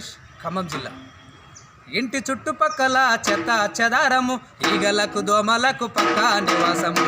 ఖమ్మం జిల్లా. ఇంటి చుట్టుపక్కల చెత్త చెదారము ఈగలకు దోమలకు పక్క నివాసము.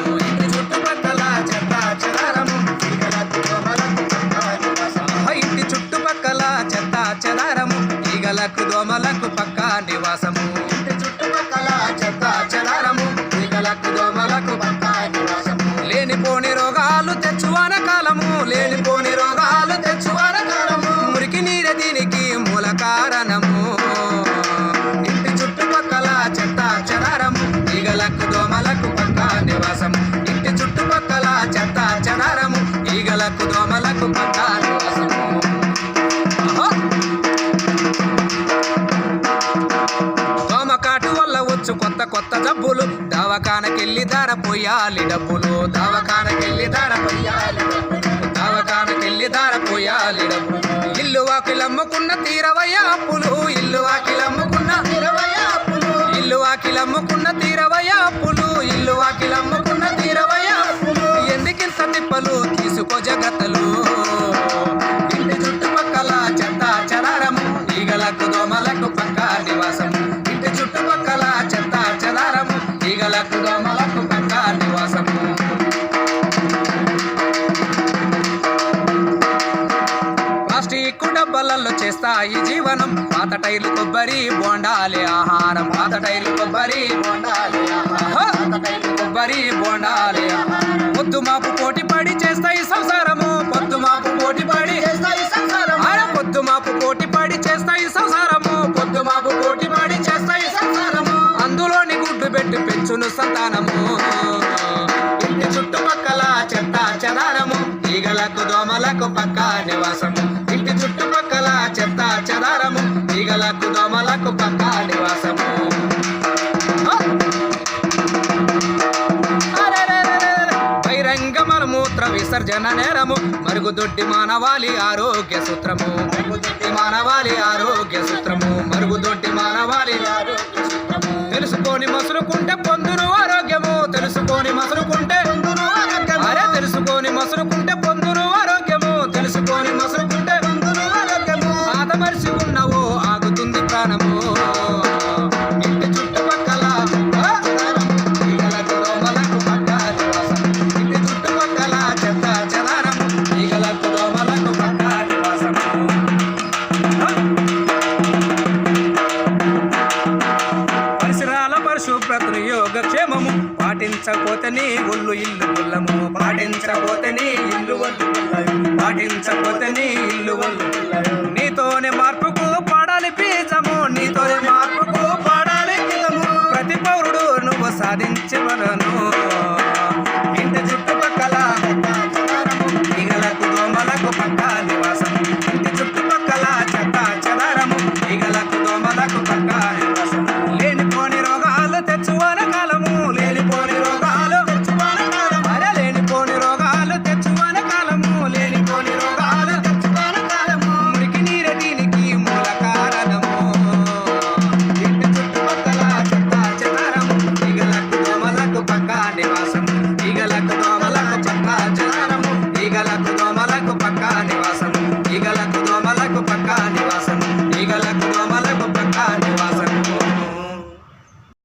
జబ్బులు దవాఖానకెళ్ళి ధర పోయాలి డబ్బులు. దవాఖానకెళ్ళి ధర పోయాలి డబ్బులు. దవాఖానకెళ్ళి ధర పోయాలి డబ్బులు. ఇల్లు వాకిలమ్ముకున్న తీరవయ్య అప్పులు. ఇల్లు వాకిలమ్ముకున్న తీరవయ్య అప్పులు. ఇల్లు వాకిలమ్ముకున్న తీరవయ అప్పులు. చేస్తాయి జీవనం. పాత టైర్లు కొబ్బరి బోండాలి ఆహారం. పాత టైర్లు కొబ్బరి బోండాలి ఆహారం. కొబ్బరి బోండాలి ఆహారం. పొద్దు మాపు పోటీ పడి చేస్తాయి సంసారము. పొద్దు మాపు పోటీ పడి చేస్తాయి సంసారము. ఆడ పొద్దు మాపు పోటీ పడి చేస్తాయి సంసారము. పొద్దు మాపు పోటీ పడి చేస్తాయి సంసారము. అందులోని గుడ్డు పెట్టి పెంచును సంతానము. ఇంటి చుట్టుపక్కల చెత్త చెదారము. ఈగలకు దోమలకు పక్క నివాసము. ఇంటి చుట్టుపక్కల చెత్త చెదారము తీగలకు దోమలకు పక్క నివాసము. ఆ! మూత్ర విసర్జన నేరము మరుగుదొడ్డి మానవాళి ఆరోగ్య సూత్రము. మరుగుదొడ్డి మానవాళి ఆరోగ్య సూత్రము మరుగుదొడ్డి యోగక్షేమము. పాటించకపోతే నీ ఒళ్ళు ఇల్లు గుల్లము. పాటించకపోతే నీ ఇల్లు ఒళ్ళు గుల్లము. పాటించకపోతే నీ ఇల్లు ఒళ్ళు నీతోనే